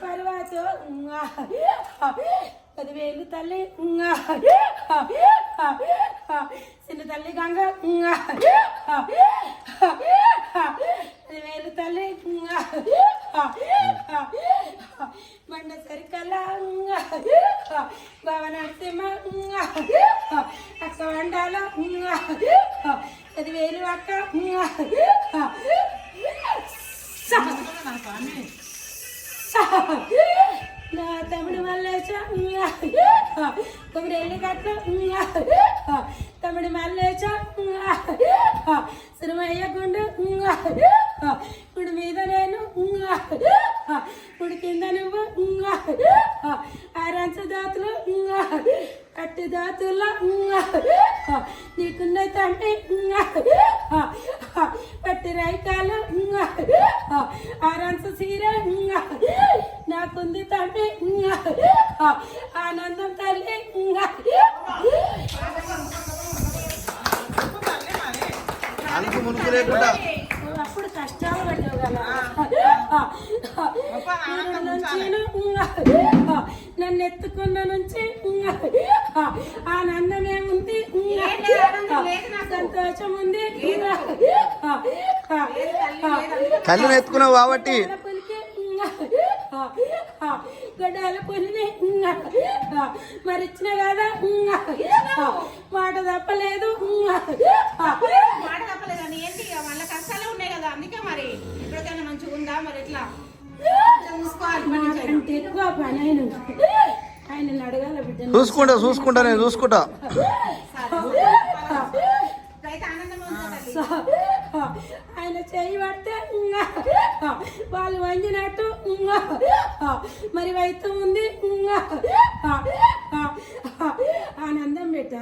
పర్వాతో పదివేలు తల్లి చిన్న తల్లి గంగ పదివేలు తల్లి బండ సరికల బావ నరసింహ అక్క వండాల పదివేలు అక్క నా తమ్ముడు మల్లేశ తమ్ముడు ఎల్లి కట్ల తమ్ముడు మల్లేశ సిరిమయ్య గుండు ఇప్పుడు మీద నేను ఇప్పుడు కింద నువ్వు ఆరంచ దాతులు కట్టి దాతుల్లో నీకున్న తండ్రి పట్టి రైతాలు ఆరంచ సీర నాకుంది తండ్రి. ఆనందం తల్లి. అప్పుడు కష్టాలు పడ్డావు కదా. ఈరోజు నుంచి నన్ను ఎత్తుకున్న నుంచి ఆనందమే ఉంది. సంతోషం ఉంది. కళ్ళును ఎత్తుకున్నావు కాబట్టి గడ్డాల పొలిని మరి ఇచ్చిన కదా మాట తప్పలేదు మాట తప్పలేదని ఏంటి? ఇక వాళ్ళ కష్టాలే ఉన్నాయి కదా అందుకే మరి ఇప్పటికైనా మంచిగా ఉందా? మరి ఎట్లా? చూసుకుంటా చూసుకుంటా నేను చూసుకుంటా? ఆయన చేయి పడితే వాళ్ళు వంగినట్టు మరి వైతం ఉంది ఆనందం బిడ్డ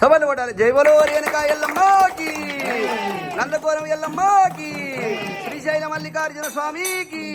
సభలు పడాలి. జైవలో రేణుక ఎల్లమ్మకి. నందకోరం ఎల్లమ్మకి. శ్రీశైల మల్లికార్జున స్వామికి.